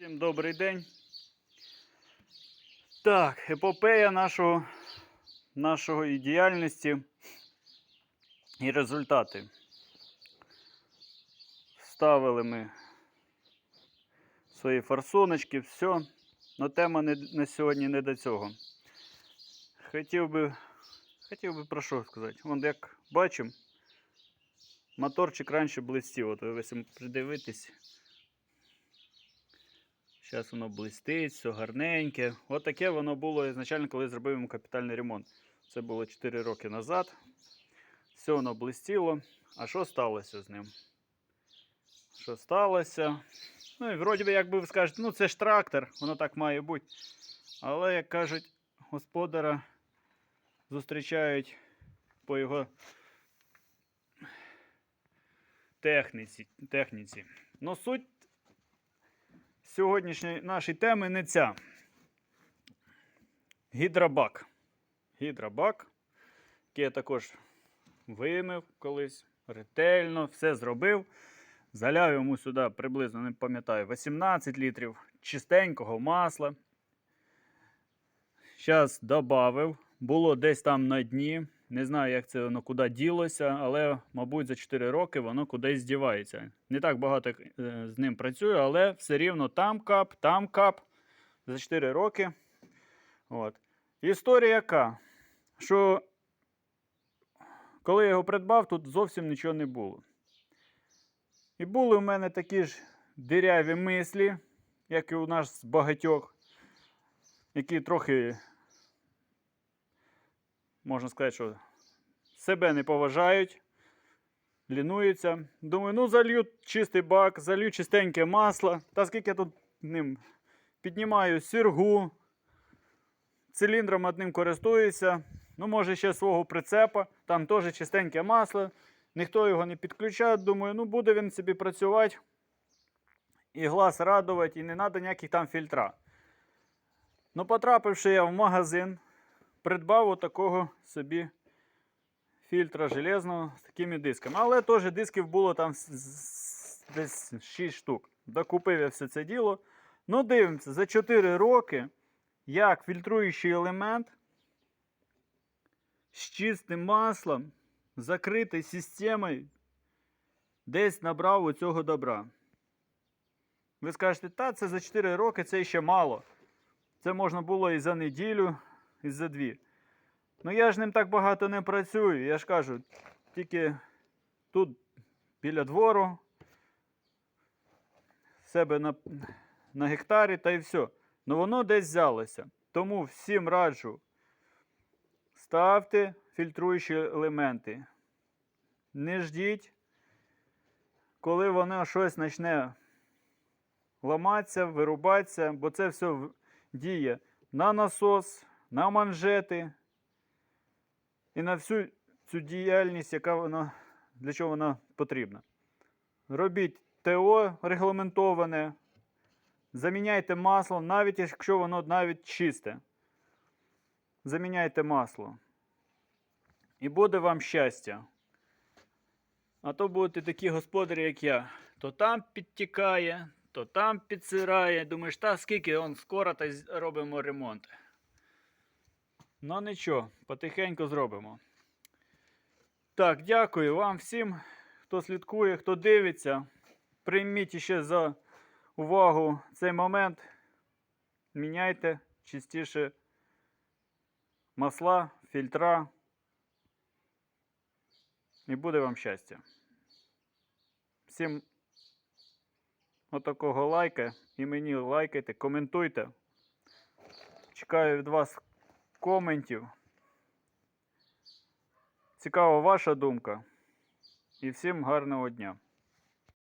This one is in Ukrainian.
Всім добрий день. Так, епопея нашого, нашої діяльності і результати. Ставили ми свої форсуночки, все. Но тема не, на сьогодні не до цього. Хотів би, хотів би про що сказати. Вон, як бачимо, моторчик раніше блистів. От ви придивитись. Зараз воно блистить, все гарненьке. От таке воно було ізначально, коли зробив йому капітальний ремонт. Це було 4 роки назад. Все воно блистіло. А що сталося з ним? Що сталося? Ну і вроді би, як би ви скажете, ну це ж трактор, воно так має бути. Але, як кажуть, господара зустрічають по його техніці. техніці. Ну, суть сьогоднішньої нашої теми не ця. Гідробак. Гідробак, який я також вимив колись, ретельно, все зробив. Заляв йому сюди приблизно, не пам'ятаю, 18 літрів чистенького масла. Зараз додав. Було десь там на дні. Не знаю, як це воно куди ділося, але, мабуть, за 4 роки воно кудись дівається. Не так багато е, з ним працюю, але все рівно там кап, там кап. За 4 роки. От. Історія яка? Що коли я його придбав, тут зовсім нічого не було. І були в мене такі ж диряві мислі, як і у нас багатьох, які трохи можна сказати, що себе не поважають, лінуються. Думаю, ну залью чистий бак, залью чистеньке масло. Та скільки я тут ним піднімаю сіргу, циліндром одним користуюся. Ну, може, ще свого прицепа, там теж чистеньке масло. Ніхто його не підключає. Думаю, ну буде він собі працювати і глаз радувати, і не треба ніяких там фільтра. Ну, потрапивши я в магазин, придбав отакого собі фільтра железного з такими дисками. Але теж дисків було там десь 6 штук. Докупив я все це діло. Ну, дивимося, за 4 роки, як фільтруючий елемент з чистим маслом, закритий системою, десь набрав у цього добра. Ви скажете, та це за 4 роки це ще мало. Це можна було і за неділю, за дві. Ну я ж ним так багато не працюю. Я ж кажу, тільки тут біля двору, себе на, на гектарі та й все. Ну воно десь взялося. Тому всім раджу. Ставте фільтруючі елементи. Не ждіть, коли воно щось почне ламатися, вирубатися, бо це все діє на насос, на манжети і на всю цю діяльність, яка вона, для чого вона потрібна. Робіть ТО регламентоване, заміняйте масло, навіть якщо воно навіть чисте. Заміняйте масло. І буде вам щастя. А то будете такі господарі, як я. То там підтікає, то там підсирає. Думаєш, та скільки он скоро та робимо ремонт. Ну нічого, потихеньку зробимо. Так, дякую вам всім, хто слідкує, хто дивиться. Прийміть ще за увагу цей момент. Міняйте частіше масла, фільтра. І буде вам щастя. Всім отакого лайка. І мені лайкайте, коментуйте. Чекаю від вас коментів. Цікава ваша думка. І всім гарного дня.